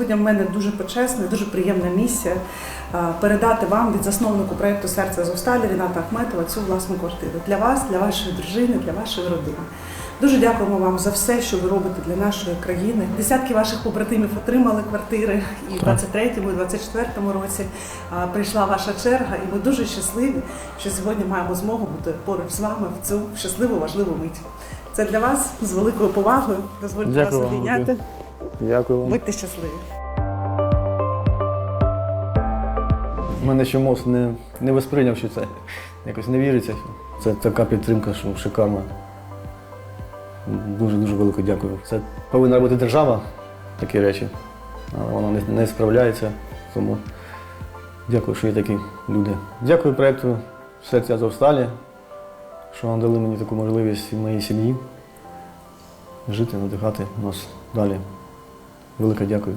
Сьогодні в мене дуже почесна, дуже приємна місія передати вам від засновнику проєкту Серце Азовсталі Ріната Ахметова цю власну квартиру для вас, для вашої дружини, для вашої родини. Дуже дякуємо вам за все, що ви робите для нашої країни. Десятки ваших побратимів отримали квартири, і в 23-му, і 24-му році прийшла ваша черга, і ми дуже щасливі, що сьогодні маємо змогу бути поруч з вами в цю щасливу, важливу мить. Це для вас з великою повагою. Дозвольте Дякую вас обійняти. Дякую вам. Будьте щасливі. У мене ще мозк не, не восприйняв, що це якось не віриться. Це така підтримка, що шикарна. Дуже-дуже велике дякую. Це повинна робити держава, такі речі, але вона не, не справляється. Тому дякую, що є такі люди. Дякую проєкту Серця Азовсталі, що надали мені таку можливість моїй сім'ї жити, надихати нас далі. Велике дякую.